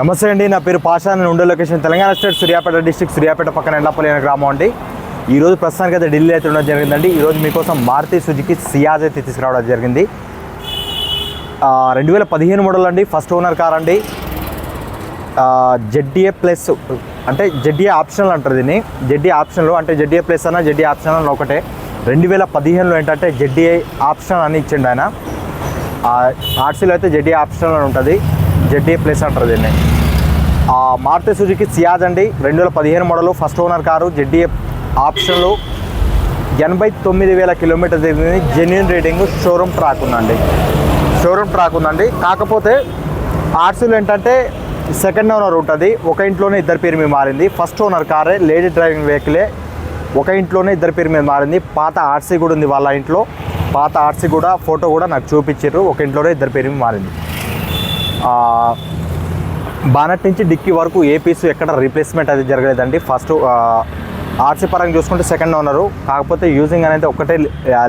నమస్తే అండి నా పేరు పాషా నేను ఉండే location Telangana state Suryapet district Suryapet పక్కన ఎండపల్లి అనే గ్రామం అండి. ఈరోజు ప్రస్తుతానికి అయితే ఢిల్లీ అయితే ఉండడం జరిగిందండి. ఈరోజు మీకోసం మారుతి సుజుకి సియాజ్ అయితే తీసుకురావడం జరిగింది. రెండు వేల పదిహేను మోడల్ అండి ఫస్ట్ ఓనర్ కార్ అండి. జెడ్డీఏ ప్లస్ అంటే జెడ్డీఏ ఆప్షనల్ అంటారు దీన్ని. జెడ్డీ ఆప్షన్లో అంటే జెడ్డీఏ ప్లస్ అన్న జెడ్డీ ఆప్షనల్ అని ఒకటే. రెండు వేల పదిహేనులో ఏంటంటే జెడ్డీఏ ఆప్షన్ అని ఇచ్చిండు ఆయన. ఆర్సీలో అయితే జెడ్డీ ఆప్షనల్ అని ఉంటుంది. జెడ్డీ ప్లస్ అంటారు దీన్ని. ఆ మారుతి సుజుకి సియాజ్ అండి. రెండు వేల పదిహేను model first owner car ZDi ఆప్షన్లు. ఎనభై తొమ్మిది వేల కిలోమీటర్ జరిగింది జెన్యున్ రేటింగ్ షోరూమ్ ట్రాక్ ఉందండి. షోరూమ్ ట్రాక్ ఉందండి. కాకపోతే ఆర్సీలో ఏంటంటే సెకండ్ ఓనర్ ఉంటుంది. ఒక ఇంట్లోనే ఇద్దరు పేరు మీద మారింది. ఫస్ట్ ఓనర్ కారే లేడీ డ్రైవింగ్ వెహికలే ఒక ఇంట్లోనే ఇద్దరి పేరు మీద మారింది. పాత ఆర్సీ కూడా ఉంది వాళ్ళ ఇంట్లో. పాత ఆర్సీ కూడా ఫోటో కూడా నాకు చూపించారు. ఒక ఇంట్లోనే ఇద్దరి పేరు మీద మారింది. బానట్ నుంచి డిక్కీ వరకు ఏ పీసు ఎక్కడ రీప్లేస్మెంట్ అది జరగలేదండి. ఫస్ట్ ఆర్సీ పరంగా చూసుకుంటే సెకండ్ ఓనరు కాకపోతే యూజింగ్ అనేది ఒకటే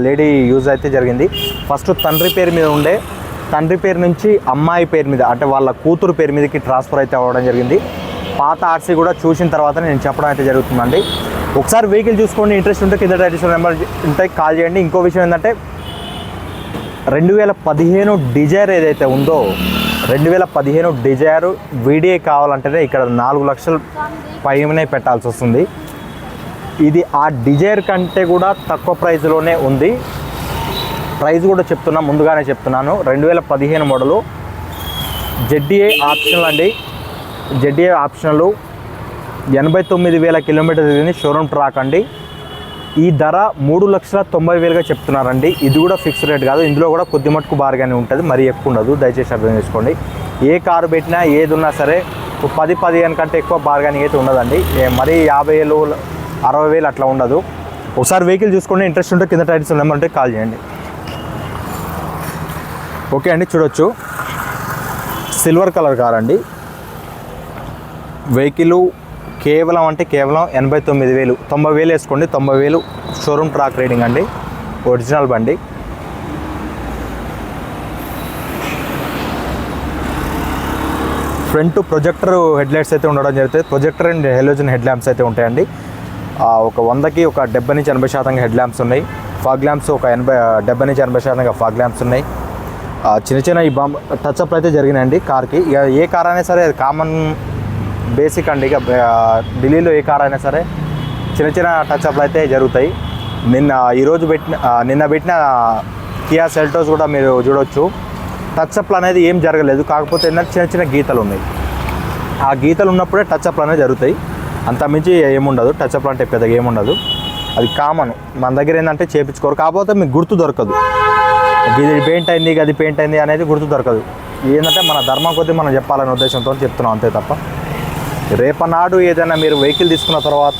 లేడీ యూజ్ అయితే జరిగింది. ఫస్ట్ తండ్రి పేరు మీద ఉండే తండ్రి పేరు నుంచి అమ్మాయి పేరు మీద అంటే వాళ్ళ కూతురు పేరు మీదకి ట్రాన్స్ఫర్ అయితే అవ్వడం జరిగింది. పాత ఆర్సీ కూడా చూసిన తర్వాత నేను చెప్పడం అయితే జరుగుతుందండి. ఒకసారి వెహికల్ చూసుకోండి ఇంట్రెస్ట్ ఉంటే కింద టైటిల్స్ నెంబర్ ఉంటే కాల్ చేయండి. ఇంకో విషయం ఏంటంటే రెండు వేల పదిహేను డిజైర్ ఏదైతే ఉందో రెండు వేల పదిహేను డిజైర్ వీడియో కావాలంటేనే ఇక్కడ నాలుగు లక్షల పైనే పెట్టాల్సి వస్తుంది. ఇది ఆ డిజైర్ కంటే కూడా తక్కువ ప్రైస్లోనే ఉంది. ప్రైస్ కూడా చెప్తున్నా ముందుగానే చెప్తున్నాను. రెండు వేల పదిహేను మోడలు. జెడ్డీఏ ఆప్షన్లు అండి. జెడ్డీఏ ఆప్షన్లు. ఎనభై తొమ్మిది వేల కిలోమీటర్ తిరిగింది షోరూమ్ ట్రాక్ అండి. ఈ ధర మూడు లక్షల తొంభై వేలుగా చెప్తున్నారండి. ఇది కూడా ఫిక్స్ రేట్ కాదు. ఇందులో కూడా కొద్ది మటుకు బార్గానే ఉంటుంది. మరీ ఎక్కువ ఉండదు. దయచేసి అర్థం చేసుకోండి. ఏ కారు పెట్టినా ఏది ఉన్నా సరే పది పదిహేను కంటే ఎక్కువ బార్గానింగ్ అయితే ఉండదండి. మరీ యాభై వేలు అరవై వేలు అట్లా ఉండదు. ఒకసారి వెహికల్ చూసుకోండి ఇంట్రెస్ట్ ఉంటే కింద టైటిల్స్ నెంబర్ కాల్ చేయండి. ఓకే అండి చూడొచ్చు. సిల్వర్ కలర్ కార్ అండి. వెహికల్ కేవలం అంటే కేవలం ఎనభై తొమ్మిది వేలు. తొంభై వేలు వేసుకోండి తొంభై వేలు షోరూమ్ ట్రాక్ రేటింగ్ అండి. ఒరిజినల్ బండి. ఫ్రంట్ ప్రొజెక్టర్ హెడ్ లైట్స్ అయితే ఉండడం జరుగుతుంది. Projector and halogen head lamps అయితే ఉంటాయండి. ఒక వందకి ఒక డెబ్బై నుంచి ఎనభై శాతంగా హెడ్ ల్యాంప్స్ ఉన్నాయి. ఫాగ్ ల్యాంప్స్ ఒక ఎనభై డెబ్బై నుంచి ఎనభై శాతంగా ఫాగ్ ల్యాంప్స్ ఉన్నాయి. చిన్న చిన్న ఈ బాంబ్ టచ్ అప్ అయితే జరిగినాయండి కార్కి. ఇక ఏ కార్ అయినా సరే అది కామన్ బేసిక్ అండి ఇక ఢిల్లీలో ఏ కార్ అయినా సరే చిన్న చిన్న టచ్అప్లు అయితే జరుగుతాయి. నిన్న ఈరోజు పెట్టిన నిన్న పెట్టిన కియా సెల్టోస్ కూడా మీరు చూడొచ్చు. టచ్ అప్లు అనేది ఏం జరగలేదు. కాకపోతే ఏంటంటే చిన్న చిన్న గీతలు ఉన్నాయి. ఆ గీతలు ఉన్నప్పుడే టచ్ అనేది జరుగుతాయి. అంత మించి ఏముండదు. టచ్అప్లు అంటే పెద్దగా ఏముండదు. అది కామన్. మన దగ్గర ఏంటంటే చేపించుకోరు. కాకపోతే మీకు గుర్తు దొరకదు. ఇది పెయింట్ అయింది అది పెయింట్ అయింది అనేది గుర్తు దొరకదు. ఏంటంటే మన ధర్మం కొద్దీ మనం చెప్పాలనే ఉద్దేశంతో చెప్తున్నాం అంతే తప్ప. రేపనాడు ఏదైనా మీరు వెహికల్ తీసుకున్న తర్వాత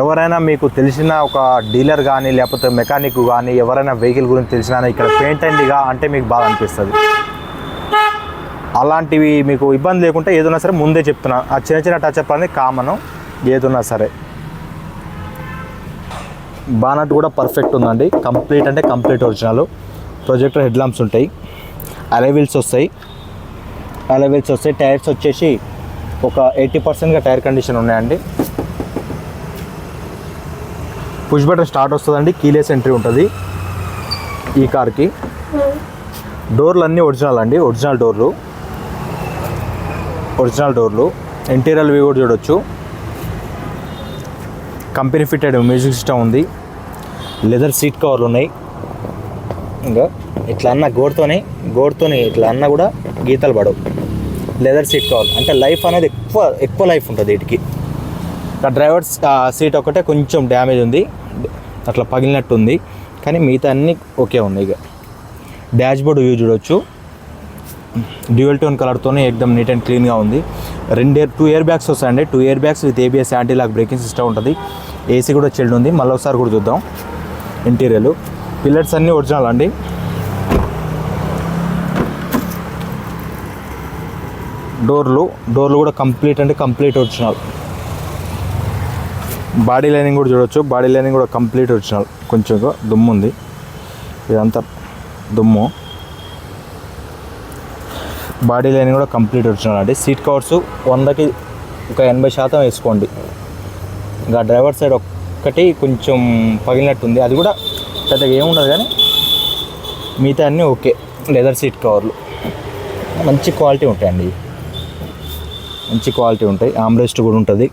ఎవరైనా మీకు తెలిసిన ఒక డీలర్ కానీ లేకపోతే మెకానిక్ కానీ ఎవరైనా వెహికల్ గురించి తెలిసినా ఇక్కడ పెయింట్ అయిందిగా అంటే మీకు బాగా అనిపిస్తుంది. అలాంటివి మీకు ఇబ్బంది లేకుంటే ఏదైనా సరే ముందే చెప్తున్నా. ఆ చిన్న చిన్న టచ్అప్ అనేది కామను ఏదున్నా సరే. బానట్ కూడా పర్ఫెక్ట్ ఉందండి. కంప్లీట్ అంటే complete original projector head lamps ఉంటాయి అలైవీల్స్ వస్తాయి. అలైవీల్స్ వస్తాయి. టైర్స్ వచ్చేసి ఒక ఎయిటీ పర్సెంట్గా టైర్ కండిషన్ ఉన్నాయండి. పుష్ బటన్ స్టార్ట్ వస్తుందండి కీలెస్ ఎంట్రీ ఉంటుంది ఈ కార్కి. డోర్లు అన్నీ ఒరిజినల్ అండి ఒరిజినల్ డోర్లు. ఒరిజినల్ డోర్లు. ఇంటీరియర్ వ్యూ కూడా చూడొచ్చు. కంపెనీ ఫిట్టెడ్ మ్యూజిక్ సిస్టమ్ ఉంది. లెదర్ సీట్ కవర్లు ఉన్నాయి. ఇంకా ఇట్లా అన్న గోడ్తోనే గోడ్తోనే ఇట్లా అన్న కూడా గీతలు పడవు. లెదర్ సీట్ కావాలి. అంటే లైఫ్ అనేది ఎక్కువ ఎక్కువ లైఫ్ ఉంటుంది వీటికి. ఆ డ్రైవర్స్ సీట్ ఒకటే కొంచెం డ్యామేజ్ ఉంది. అట్లా పగిలినట్టు ఉంది కానీ మిగతా అన్నీ ఓకే ఉన్నాయి ఇక. డాష్ బోర్డ్ వ్యూ చూడొచ్చు డ్యూయల్ టోన్ కలర్తోనే ఎక్దమ్ నీట్ అండ్ క్లీన్గా ఉంది. రెండు ఇయర్ టూ ఇయర్ బ్యాగ్స్ వస్తాయండి. Two airbags with ABS anti lock braking system ఉంటుంది. ఏసీ కూడా చిల్డ్ ఉంది. మళ్ళీ ఒకసారి కూడా చూద్దాం. ఇంటీరియర్ పిల్లర్స్ అన్నీ ఒరిజినల్ అండి. డోర్లు డోర్లు కూడా కంప్లీట్ అంటే కంప్లీట్ ఒరిజినల్. బాడీ లైనింగ్ కూడా చూడొచ్చు. బాడీ లైనింగ్ కూడా కంప్లీట్ ఒరిజినల్. కొంచెం దుమ్ము ఉంది. ఇదంతా దుమ్ము. బాడీ లైనింగ్ కూడా కంప్లీట్ ఒరిజినల్ అండి. సీట్ కవర్స్ వందకి ఒక ఎనభై శాతం వేసుకోండి. ఇంకా డ్రైవర్ సైడ్ ఒక్కటి కొంచెం పగిలినట్టుంది. అది కూడా పెద్దగా ఏముండదు కానీ మిగతా అన్నీ ఓకే. లెదర్ సీట్ కవర్లు. మంచి క్వాలిటీ ఉంటాయండి. మంచి క్వాలిటీ ఉంటాయి. ఆమ్రెస్ట్ కూడా ఉంటుంది.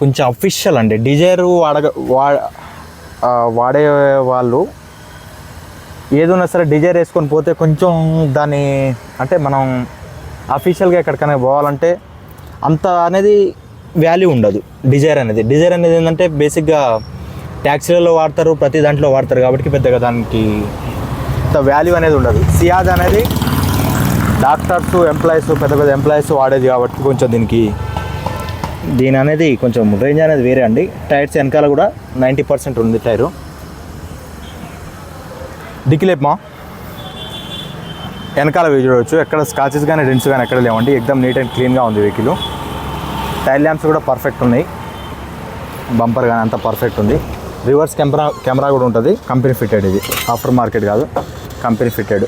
కొంచెం అఫీషియల్ అండి. డిజైర్ వాడగ వా వాడే వాళ్ళు ఏదైనా సరే డిజైర్ వేసుకొని పోతే కొంచెం దాన్ని అంటే మనం అఫీషియల్గా ఎక్కడికైనా పోవాలంటే అంత అనేది వాల్యూ ఉండదు. డిజైర్ అనేది. డిజైర్ అనేది ఏంటంటే బేసిక్గా ట్యాక్సీలలో వాడతారు ప్రతి దాంట్లో వాడతారు కాబట్టి పెద్దగా దానికి అంత వాల్యూ అనేది ఉండదు. సియాజ్ అనేది డాక్టర్స్ ఎంప్లాయీస్ పెద్ద పెద్ద ఎంప్లాయీస్ వాడేది కాబట్టి కొంచెం దీనికి దీని అనేది కొంచెం రేంజ్ అనేది వేరే అండి. టైర్స్ వెనకాల కూడా నైంటీ పర్సెంట్ ఉంది టైరు. డిక్కిలేపమా వెనకాల చూడవచ్చు ఎక్కడ స్కాచెస్ కానీ డెంట్స్ కానీ ఎక్కడ లేవండి. ఎక్దమ్ నీట్ అండ్ క్లీన్గా ఉంది వెహికల్. టైర్ ల్యాంప్స్ కూడా పర్ఫెక్ట్ ఉన్నాయి. బంపర్ కానీ అంత పర్ఫెక్ట్ ఉంది. రివర్స్ కెమెరా కెమెరా కూడా ఉంటుంది. కంపెనీ ఫిట్టెడ్ ఇది. ఆఫ్టర్ మార్కెట్ కాదు. Company fitted.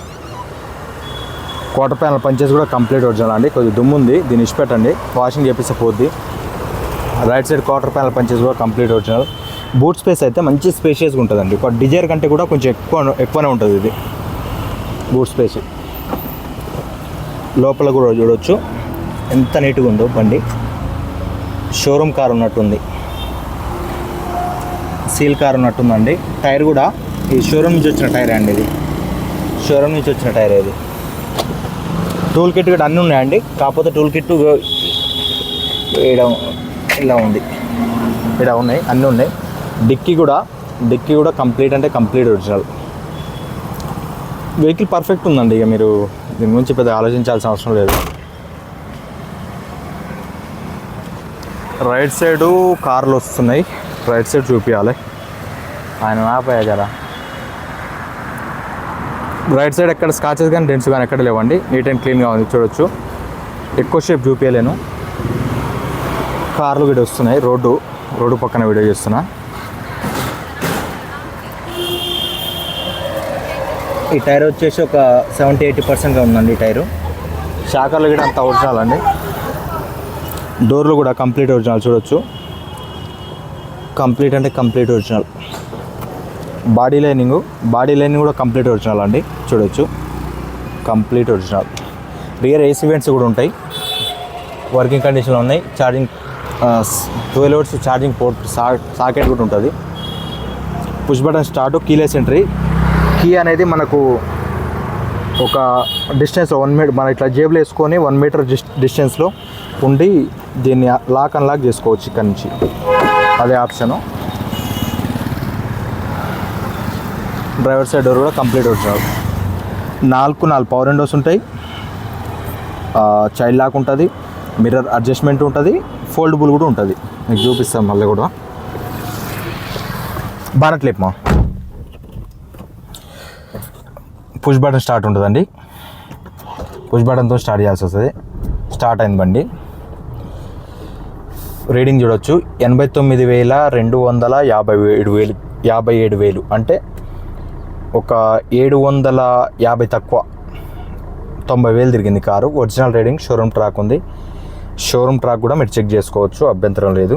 Quarter panel punches కూడా కంప్లీట్ ఒరిజినల్ అండి. కొద్దిగా దుమ్ము ఉంది దీన్ని ఇచ్చిపెట్టండి వాషింగ్ చేపిస్తే పోద్ది. Right side quarter panel punches కూడా కంప్లీట్ ఒరిజినల్ బూట్ స్పేస్ అయితే మంచి స్పేషియస్గా ఉంటుందండి. ఒక డిజైర్ కంటే కూడా కొంచెం ఎక్కువ ఎక్కువనే ఉంటుంది ఇది. బూట్ స్పేస్ లోపల కూడా చూడవచ్చు ఎంత నీట్గా ఉందో బండి. షోరూమ్ కార్ ఉన్నట్టుంది. సీల్ కార్ ఉన్నట్టుందండి. టైర్ కూడా ఈ షోరూమ్ నుంచి వచ్చిన టైర్ అండి ఇది? షోరూమ్ నుంచి వచ్చిన టైర్ ఇది? టూల్ కిట్ కూడా అన్నీ ఉన్నాయండి. కాకపోతే టూల్ కిట్ ఇలా ఇలా ఉంది. ఇలా ఉన్నాయి అన్నీ ఉన్నాయి. డిక్కీ కూడా డిక్కీ కూడా కంప్లీట్ అంటే కంప్లీట్ ఒరిజినల్. వెహికల్ పర్ఫెక్ట్ ఉందండి ఇక మీరు దీని గురించి పెద్ద ఆలోచించాల్సిన అవసరం లేదు. రైట్ సైడు కార్లు వస్తున్నాయి. రైట్ సైడ్ చూపించాలి ఆయన ఆపాయా కదా రైట్ సైడ్ ఎక్కడ స్కాచెస్ కానీ డెంట్స్ కానీ ఎక్కడ లేవండి. నీట్ అండ్ క్లీన్గా ఉంది చూడొచ్చు. ఎక్కువ షేప్ చూపించలేను కార్లు వీడియో వస్తున్నాయి రోడ్డు రోడ్డు పక్కన వీడియో చేస్తున్నా. ఈ టైర్ వచ్చేసి ఒక సెవెంటీ ఎయిటీ పర్సెంట్గా ఉందండి ఈ టైరు. షాకర్లు కూడా అంత ఒరిజినల్ అండి. డోర్లు కూడా కంప్లీట్ ఒరిజినల్ చూడొచ్చు. కంప్లీట్ అంటే complete original. Body lining body lining కూడా కంప్లీట్ ఒరిజినల్ అండి. చూడొచ్చు. Complete original. Rear AC vents కూడా ఉంటాయి. వర్కింగ్ కండిషన్లో ఉన్నాయి. Charging twelve hours charging port socket కూడా ఉంటుంది. Push button start keyless entry. Key అనేది మనకు ఒక డిస్టెన్స్ వన్ మీటర్ మన ఇట్లా జేబులో వేసుకొని వన్ మీటర్ డిస్టెన్స్లో ఉండి దీన్ని లాక్ అన్లాక్ చేసుకోవచ్చు ఇక్కడ నుంచి. అదే ఆప్షను. డ్రైవర్ సైడ్ డోర్ కూడా కంప్లీట్ వచ్చినారు నాలుగు నాలుగు పవర్ విండోస్ ఉంటాయి. చైల్డ్ లాక్ ఉంటుంది. మిర్రర్ అడ్జస్ట్మెంట్ ఉంటుంది. ఫోల్డబుల్ కూడా ఉంటుంది. మీకు చూపిస్తాను మళ్ళీ కూడా. బానట్ లేపమా పుష్ బటన్ స్టార్ట్ ఉంటుందండి. పుష్ బటన్తో స్టార్ట్ చేయాల్సి వస్తుంది. స్టార్ట్ అయింది బండి. రీడింగ్ చూడొచ్చు. ఎనభై తొమ్మిది వేల రెండు వందల యాభై ఏడు వేలు యాభై ఏడు వేలు. అంటే ఒక ఏడు వందల యాభై తక్కువ తొంభై వేలు తిరిగింది car. Original riding showroom track ఉంది. షోరూమ్ ట్రాక్ కూడా మీరు చెక్ చేసుకోవచ్చు అభ్యంతరం లేదు.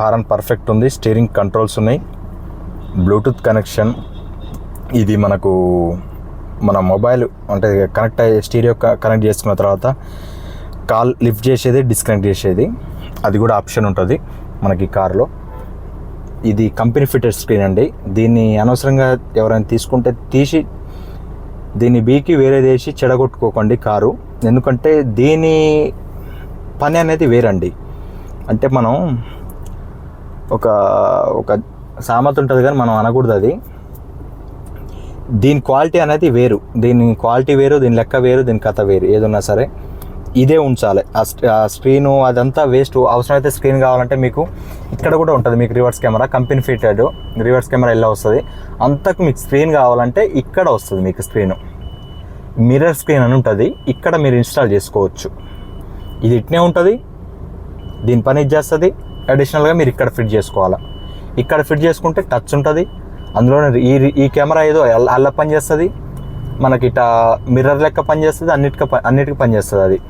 హారన్ పర్ఫెక్ట్ ఉంది. స్టీరింగ్ కంట్రోల్స్ ఉన్నాయి. బ్లూటూత్ కనెక్షన్ ఇది మనకు మన మొబైల్ అంటే కనెక్ట్ అయ్యే స్టీరియో కనెక్ట్ చేసుకున్న తర్వాత కాల్ లిఫ్ట్ చేసేది డిస్కనెక్ట్ చేసేది. అది కూడా ఆప్షన్ ఉంటుంది మనకి కారులో. ఇది కంపెనీ ఫిటెడ్ స్క్రీన్ అండి. దీన్ని అనవసరంగా ఎవరైనా తీసుకుంటే తీసి దీన్ని బీకి వేరే వేసి చెడగొట్టుకోకండి కారు. ఎందుకంటే దీని పని అనేది వేరండి. అంటే మనం ఒక ఒక సామెత ఉంటుంది కానీ మనం అనకూడదు అది. దీని క్వాలిటీ అనేది వేరు. దీని క్వాలిటీ వేరు దీని లెక్క వేరు దీని కథ వేరు ఏదన్నా సరే. ఇదే ఉంచాలి. ఆ స్క్రీన్ స్క్రీను అదంతా వేస్ట్. అవసరమైతే స్క్రీన్ కావాలంటే మీకు ఇక్కడ కూడా ఉంటుంది మీకు reverse camera company fitted. Reverse camera ఎలా వస్తుంది. అంతకు మీకు స్క్రీన్ కావాలంటే ఇక్కడ వస్తుంది మీకు స్క్రీను. మిర్రర్ స్క్రీన్ అని ఉంటుంది. ఇక్కడ మీరు ఇన్స్టాల్ చేసుకోవచ్చు. ఇది ఇట్నే ఉంటుంది. దీని పని చేస్తుంది. అడిషనల్గా మీరు ఇక్కడ ఫిట్ చేసుకోవాలి. ఇక్కడ ఫిట్ చేసుకుంటే టచ్ ఉంటుంది. అందులోనే ఈ ఈ కెమెరా ఏదో అల్ల పని చేస్తుంది. మనకి ఇట మిర్రర్ లెక్క పనిచేస్తుంది అన్నిటికీ ప- అన్నిటికీ పనిచేస్తుంది అది.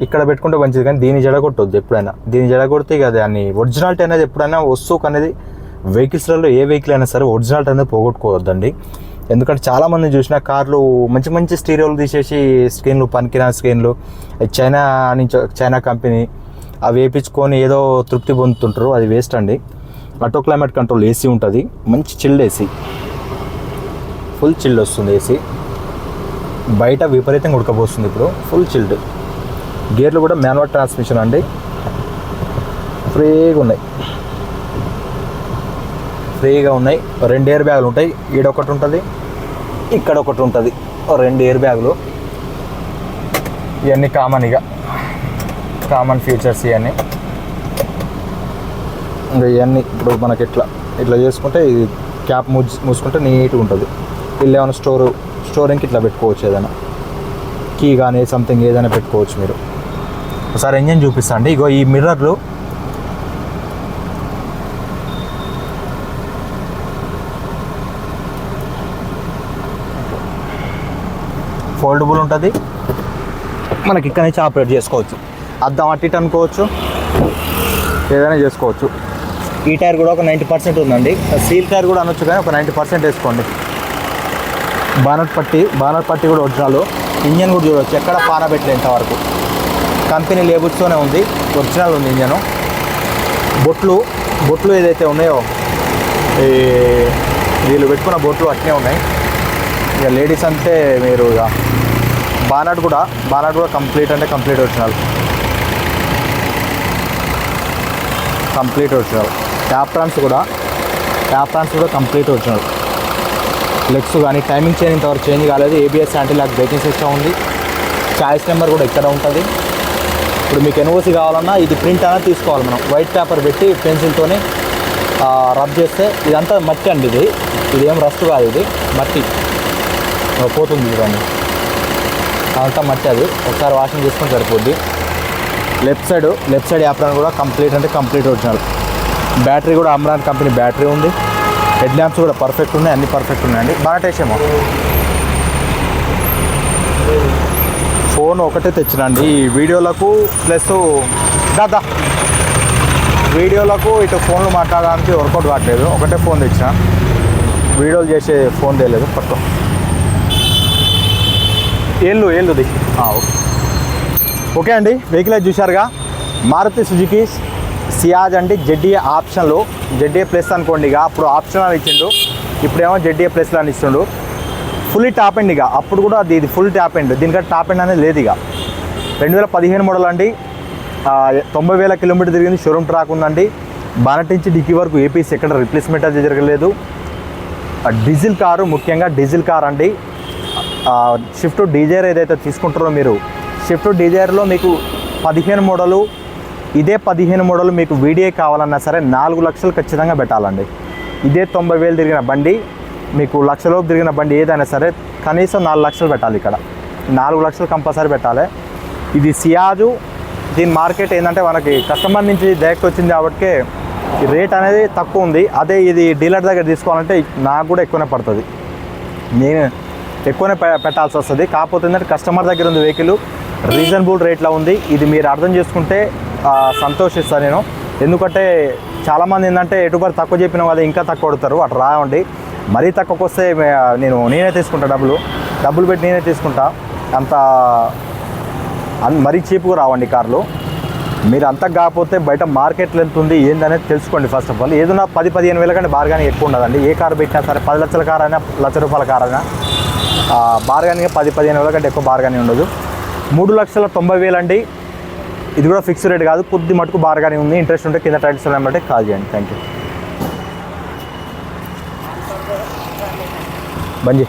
ఇక్కడ పెట్టుకుంటే మంచిది కానీ దీన్ని జడగొట్టొద్దు ఎప్పుడైనా. దీన్ని జడగొడితే ఇక దాన్ని ఒరిజినాలిటీ అనేది ఎప్పుడైనా వస్తువుకు అనేది వెహికల్స్లలో ఏ వెహికల్ అయినా సరే ఒరిజినాలిటీ అనేది పోగొట్టుకోవద్దండి. ఎందుకంటే చాలామంది చూసిన కార్లు మంచి మంచి స్టీరియోలు తీసేసి స్క్రీన్లు పనికిరాని స్క్రీన్లు చైనా నుంచి చైనా కంపెనీ అవి వేయించుకొని ఏదో తృప్తి పొందుతుంటారు అది వేస్ట్ అండి. ఆటో క్లైమేట్ కంట్రోల్ ఏసీ ఉంటుంది మంచి చిల్డ్ ఏసీ. ఫుల్ చిల్డ్ వస్తుంది ఏసీ. బయట విపరీతంగా ఉడకపోస్తుంది ఇప్పుడు. Full chilled. గేర్లు కూడా మ్యాన్వర్ ట్రాన్స్మిషన్ అండి. ఫ్రీగా ఉన్నాయి. ఫ్రీగా ఉన్నాయి. రెండు ఎయిర్ బ్యాగులు ఉంటాయి. ఈడ ఒకటి ఉంటుంది. ఇక్కడ ఒకటి ఉంటుంది. రెండు ఎయిర్ బ్యాగులు. ఇవన్నీ కామన్ ఇక. కామన్ ఫీచర్స్ ఇవన్నీ. ఇంకా ఇవన్నీ ఇప్పుడు మనకి ఇట్లా. ఇట్లా చేసుకుంటే ఇది క్యాప్ మూసి మూసుకుంటే నీట్గా ఉంటుంది. ఇల్లు ఏమైనా స్టోర్ స్టోరింగ్కి ఇట్లా పెట్టుకోవచ్చు ఏదైనా. కీ కానీ సంథింగ్ ఏదైనా పెట్టుకోవచ్చు మీరు. ఒకసారి ఇంజన్ చూపిస్తా అండి. ఇగో ఈ మిర్రర్లు. ఫోల్డబుల్ ఉంటుంది. మనకి ఇక్కడ నుంచి ఆపరేట్ చేసుకోవచ్చు. అద్దం అట్టి ఇటు అనుకోవచ్చు. ఏదైనా చేసుకోవచ్చు. ఈ టైర్ కూడా ఒక నైంటీ పర్సెంట్ ఉందండి. సీల్ టైర్ కూడా అనొచ్చు కానీ ఒక నైంటీ పర్సెంట్ వేసుకోండి. బానట్ పట్టి బానట్ పట్టి కూడా ఒరిజినల్. ఇంజన్ కూడా చూడవచ్చు ఎక్కడ పాన పెట్టలేదు ఇంతవరకు. కంపెనీ లేబుల్స్తోనే ఉంది. ఒరిజినల్ ఉంది ఇంజను. బొట్లు బొట్లు ఏదైతే ఉన్నాయో ఈ వీళ్ళు పెట్టుకున్న బొట్లు అట్నే ఉన్నాయి. ఇక లేడీస్ అంటే మీరు ఇక బానట్ కూడా బానట్ కూడా కంప్లీట్ అంటే complete original. Complete original. Aprons కూడా ట్యాప్రాన్స్ కూడా కంప్లీట్ ఒరిజినల్. లెగ్స్ కానీ టైమింగ్ చేంజ్ ఇంతవరకు చేంజ్ కాలేదు. ఏబిఎస్ అంటే లాక్ బ్రేకింగ్ సిస్టమ్ ఉంది. చాయిస్ నెంబర్ కూడా ఇక్కడ ఉంటుంది? ఇప్పుడు మీకు ఎన్ఓసి కావాలన్నా ఇది ప్రింట్ అనేది తీసుకోవాలి మనం. వైట్ పేపర్ పెట్టి పెన్సిల్తోని రబ్ చేస్తే ఇదంతా మట్టి అండి ఇది. ఇది ఏం రస్ట్ కాదు ఇది. మట్టి. పోతుంది ఇవన్నీ అదంతా మట్టి అది. ఒకసారి వాషింగ్ చేసుకొని సరిపోద్ది. Left side left side apron కూడా కంప్లీట్ అంటే కంప్లీట్ ఒరిజినల్ బ్యాటరీ కూడా అమ్రాన్ కంపెనీ బ్యాటరీ ఉంది. హెడ్ ల్యాంప్స్ కూడా పర్ఫెక్ట్ ఉన్నాయి అన్ని పర్ఫెక్ట్ ఉన్నాయండి. బాగా టేసేమో ఫోన్ ఒకటే తెచ్చినండి ఈ వీడియోలకు ప్లస్ దాదా వీడియోలకు ఇటు ఫోన్లు మాట్లాడడానికి వర్కౌట్ కావట్లేదు. ఒకటే ఫోన్ తెచ్చిన. వీడియోలు చేసే ఫోన్ తెలియదు పట్టు ఏళ్ళు ఏళ్ళుది? ఓకే. ఓకే అండి వెహికల్ అయితే చూశారుగా. మారుతి సుజుకి సియాజ్ అంటే జెడ్డీఏ ఆప్షన్లు. జెడ్డీఏ ప్లస్ అనుకోండి ఇక అప్పుడు ఆప్షన్ అని ఇచ్చిండు. ఇప్పుడేమో జెడ్డీఏ ప్లస్లో అని ఇస్తుండు ఫుల్లీ టాప్ ఎండ్ ఇక అప్పుడు కూడా అది ఇది ఫుల్ టాప్ ఎండ్ దీనికంటే టాప్ ఎండ్ అనేది లేదు ఇక. రెండు వేల పదిహేను మోడల్ అండి. తొంభై వేల కిలోమీటర్ తిరిగింది. షోరూమ్ ట్రాక్ ఉందండి. బానట్ నుంచి డిక్కీ వరకు ఏపీ ఎక్కడ రిప్లేస్మెంట్ అది జరగలేదు. డీజిల్ కారు ముఖ్యంగా డీజిల్ కార్ అండి. షిఫ్ట్ డీజైర్ ఏదైతే తీసుకుంటారో మీరు షిఫ్ట్ డీజైర్లో మీకు పదిహేను మోడలు ఇదే పదిహేను మోడల్ మీకు వీడియో కావాలన్నా సరే నాలుగు లక్షలు ఖచ్చితంగా పెట్టాలండి. ఇదే తొంభై వేలు తిరిగిన బండి మీకు లక్షలోపు తిరిగిన బండి ఏదైనా సరే కనీసం నాలుగు లక్షలు పెట్టాలి ఇక్కడ. నాలుగు లక్షలు కంపల్సరీ పెట్టాలి. ఇది సియాజు దీని మార్కెట్ ఏంటంటే మనకి కస్టమర్ నుంచి డైరెక్ట్ వచ్చింది కాబట్టి రేట్ అనేది తక్కువ ఉంది. అదే ఇది డీలర్ దగ్గర తీసుకోవాలంటే నాకు కూడా ఎక్కువనే పడుతుంది. నేను ఎక్కువనే పె- పెట్టాల్సి వస్తుంది. కాకపోతే ఏంటంటే కస్టమర్ దగ్గర ఉంది వెహికల్ రీజనబుల్ రేట్లో ఉంది. ఇది మీరు అర్థం చేసుకుంటే సంతోషిస్తాను నేను. ఎందుకంటే చాలామంది ఏంటంటే ఎటుబడి తక్కువ చెప్పిన వాళ్ళు ఇంకా తక్కువ కొడతారు అటు రావండి. మరీ తక్కువకి వస్తే నేను నేనే తీసుకుంటా డబ్బులు. డబ్బులు పెట్టి నేనే తీసుకుంటా. అంత అన్- మరీ చీప్గా రావండి కార్లు. మీరు అంతా కాకపోతే బయట మార్కెట్లో ఎంత ఉంది ఏందనేది తెలుసుకోండి ఫస్ట్ ఆఫ్ ఆల్. ఏదైనా పది పదిహేను వేల కంటే బార్గానింగ్ ఎక్కువ ఉండదండి. ఏ కారు పెట్టినా సరే పది లక్షల కార్ అయినా లక్ష రూపాయల కార్ అయినా బార్గానింగ్ పది పదిహేను వేల కంటే ఎక్కువ బార్గానింగ్ ఉండదు. మూడు లక్షల తొంభై వేలండి. ఇది కూడా ఫిక్స్ రేట్ కాదు కొద్ది మటుకు బాగానే ఉంది. ఇంట్రెస్ట్ ఉంటే కింద టైటిల్స్ నెంబర్ కాల్ చేయండి. Thank you bungee